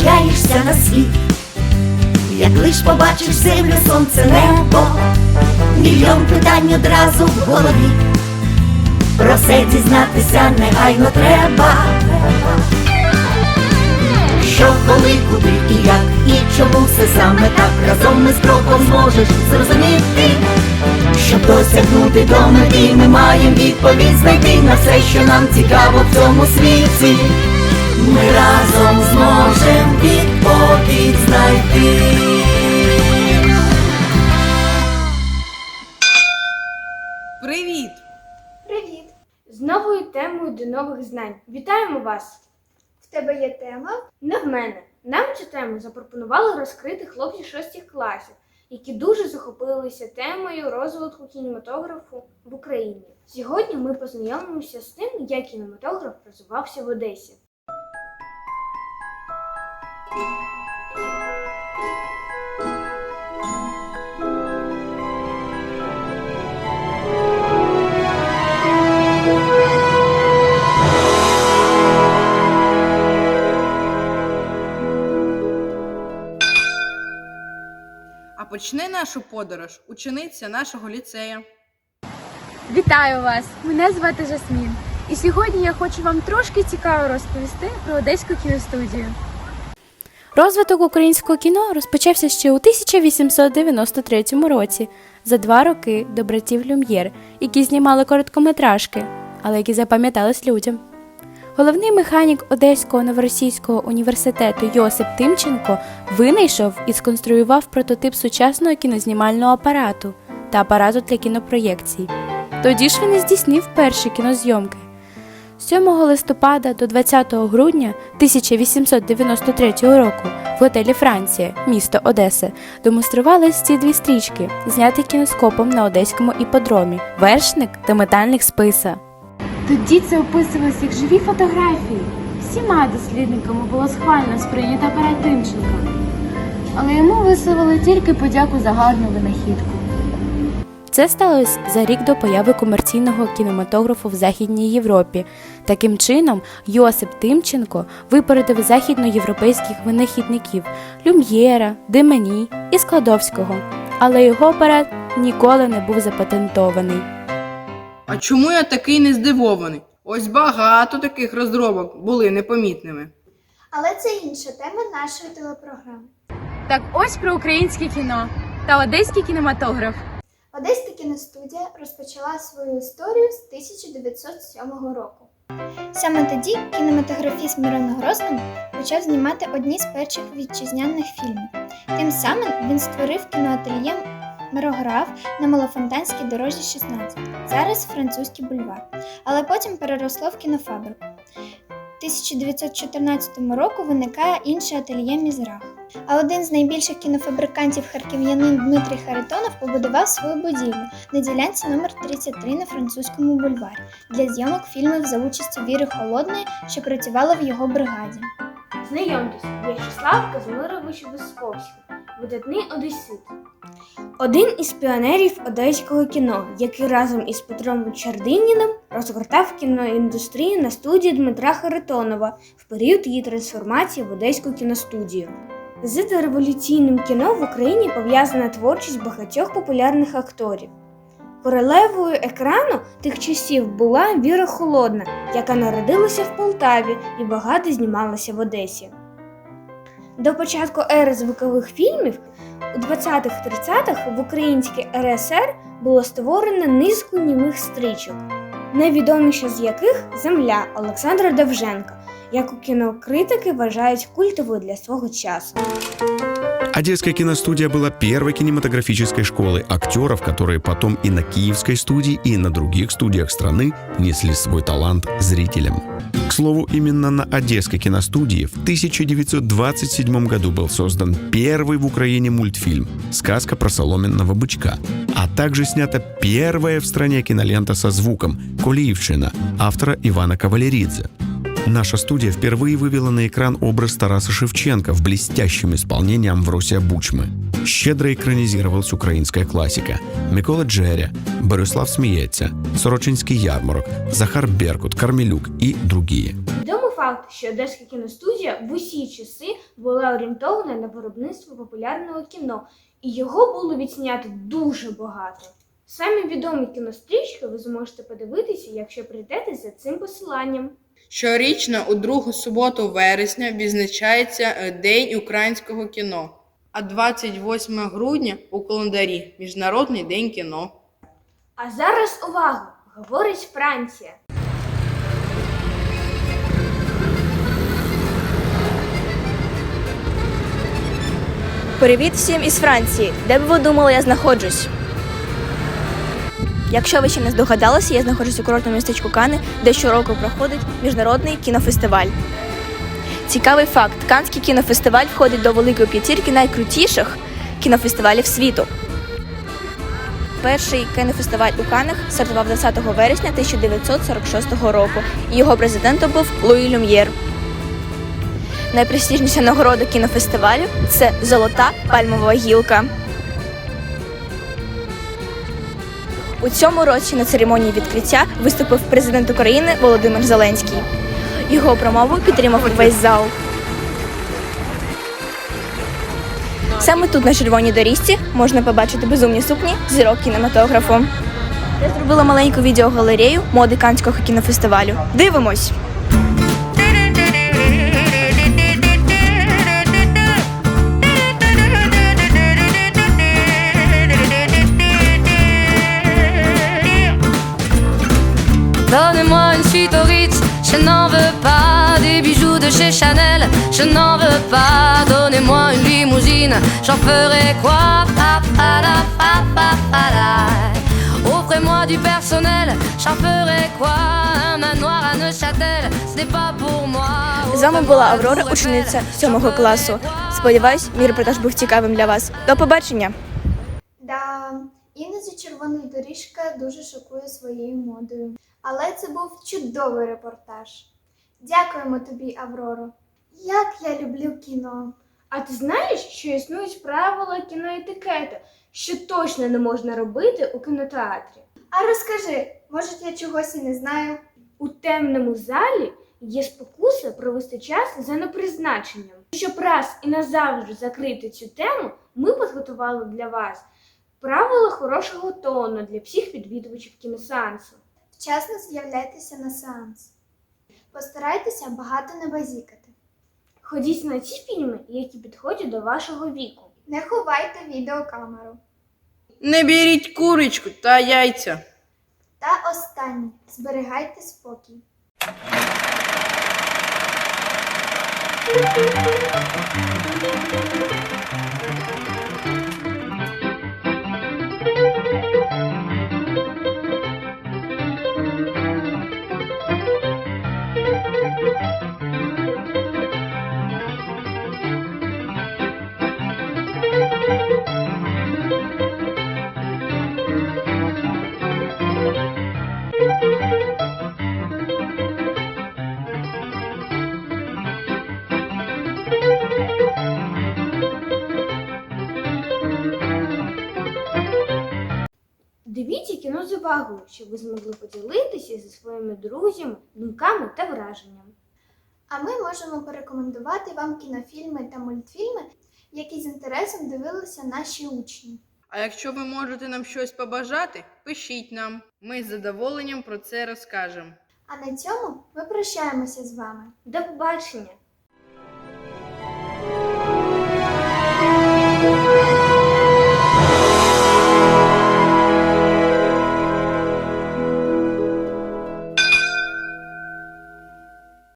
з'являєшся на світ, як лиш побачиш землю, сонце, небо, мільйон питань одразу в голові. Про все дізнатися негайно треба. Що, коли, куди і як, і чому все саме так разом ми з кроком зможеш зрозуміти. Щоб досягнути до мети, ми маємо відповідь знайти на все, що нам цікаво в цьому світі. Ми разом зможемо відповідь знайти. Привіт! Привіт! З новою темою до нових знань. Вітаємо вас! В тебе є тема? Не в мене. Нам цю тему запропонували розкрити хлопці шостих класів, які дуже захопилися темою розвитку кінематографу в Україні. Сьогодні ми познайомимося з тим, як кінематограф розвивався в Одесі. А почне нашу подорож учениця нашого ліцею. Вітаю вас! Мене звати Жасмін. І сьогодні я хочу вам трошки цікаво розповісти про Одеську кіностудію. Розвиток українського кіно розпочався ще у 1893 році, за два роки до братів Люм'єр, які знімали короткометражки, але які запам'ятались людям. Головний механік Одеського новоросійського університету Йосип Тимченко винайшов і сконструював прототип сучасного кінознімального апарату та апарату для кінопроєкцій. Тоді ж він і здійснив перші кінозйомки. 7 листопада до 20 грудня 1893 року в готелі Франція, місто Одеса, демонструвались ці дві стрічки, зняті кіноскопом на одеському іподромі Вершник та метальник списа. Тоді це описувалось як живі фотографії. Всіма дослідниками було схвально сприйнято апарат Але йому висловили тільки подяку за гарну винахідку. Це сталося за рік до появи комерційного кінематографу в Західній Європі. Таким чином, Йосип Тимченко випередив західноєвропейських винахідників Люм'єра, Демені і Складовського. Але його апарат ніколи не був запатентований. А чому я такий не здивований? Ось багато таких розробок були непомітними. Але це інша тема нашої телепрограми. Так ось про українське кіно та одеський кінематограф. Одеська кіностудія розпочала свою історію з 1907 року. Саме тоді кінематографіст Мирон Грозний почав знімати одні з перших вітчизняних фільмів. Тим самим він створив кіноательє Мирограф на Малофонтанській дорожі 16, зараз французький бульвар, але потім переросло в кінофабрику. У 1914 року виникає інше ательє Мізрах. А один з найбільших кінофабрикантів харків'янин Дмитрій Харитонов побудував свою будівлю на ділянці номер 33 на французькому бульварі для зйомок фільмів за участю Віри Холодної, що працювала в його бригаді. Знайомтесь, В'ячеслав Казимирович Висковський, видатний одесит. Один із піонерів одеського кіно, який разом із Петром Чардиніним розгортав кіноіндустрію на студії Дмитра Харитонова в період її трансформації в одеську кіностудію. З революційним кіно в Україні пов'язана творчість багатьох популярних акторів. Королевою екрану тих часів була Віра Холодна, яка народилася в Полтаві і багато знімалася в Одесі. До початку ери звукових фільмів у 20-30-х в українській РСР було створено низку німих стрічок, найвідоміша з яких Земля Олександра Довженка, яку кінокритики вважають культовою для свого часу. Одесская киностудия была первой кинематографической школой актеров, которые потом и на киевской студии, и на других студиях страны несли свой талант зрителям. К слову, именно на Одесской киностудии в 1927 году был создан первый в Украине мультфильм «Сказка про соломенного бычка», а также снята первая в стране кинолента со звуком «Колиевщина» автора Ивана Кавалеридзе. Наша студия впервые вывела на экран образ Тараса Шевченко в блестящем исполнении Амвросия Бучмы. Щедро экранизировалась украинская классика. Микола Джеря, Борислав Сміється, Сорочинський ярмарок, Захар Беркут, Кармелюк и другие. Відомий факт, що Одеська кіностудія в усі часи була орієнтована на виробництво популярного кіно, і його було відснято дуже багато. Самі відомі кінострічки ви зможете подивитися, якщо прийдете за цим посиланням. Щорічно у другу суботу вересня відзначається е, День українського кіно, а 28 грудня у календарі Міжнародний день кіно. А зараз увага! Говорить Франція. Привіт всім із Франції. Де б ви думали, я знаходжусь? Якщо ви ще не здогадалися, я знаходжусь у курортному містечку Кани, де щороку проходить міжнародний кінофестиваль. Цікавий факт: Канський кінофестиваль входить до великої п'ятірки найкрутіших кінофестивалів світу. Перший кінофестиваль у Канах стартував 20 вересня 1946 року, і його президентом був Луї Люм'єр. Найпрестижніша нагорода кінофестивалю це золота пальмова гілка. У цьому році на церемонії відкриття виступив президент України Володимир Зеленський. Його промову підтримав весь зал. Саме тут на червоній доріжці можна побачити безумні сукні зірок кінематографу. Я зробила маленьку відеогалерею моди Канського кінофестивалю. Дивимось! Je n'en veux pas des bijoux de chez Chanel, je n'en veux pas. Donnez-moi une limousine, j'en ferai quoi Pa, pa, la, pa, pa, pa, la. Offrez-moi du personnel, j'en ferai quoi Un manoir à Neuchâtel, ce n'est pas pour moi. З вами була Аврора, учениця 7 класу. Сподіваюсь, мій репортаж був цікавим для вас. До побачення! Да, іноді червона доріжка дуже шокує своєю модою. Але це був чудовий репортаж. Дякуємо тобі, Авроро. Як я люблю кіно. А ти знаєш, що існують правила кіноетикету, що точно не можна робити у кінотеатрі? А розкажи, може я чогось і не знаю? У темному залі є спокуса провести час за непризначенням. Щоб раз і назавжди закрити цю тему, ми підготували для вас правила хорошого тону для всіх відвідувачів кіносеансу. Вчасно з'являйтеся на сеанс. Постарайтеся багато не базікати. Ходіть на ті фільми, які підходять до вашого віку. Не ховайте відеокамеру. Не беріть курочку та яйця. Та останнє зберігайте спокій. Дивіться кіно з увагою, щоб ви змогли поділитися зі своїми друзями, думками та враженнями. А ми можемо порекомендувати вам кінофільми та мультфільми, які з інтересом дивилися наші учні. А якщо ви можете нам щось побажати, пишіть нам. Ми з задоволенням про це розкажемо. А на цьому ми прощаємося з вами. До побачення!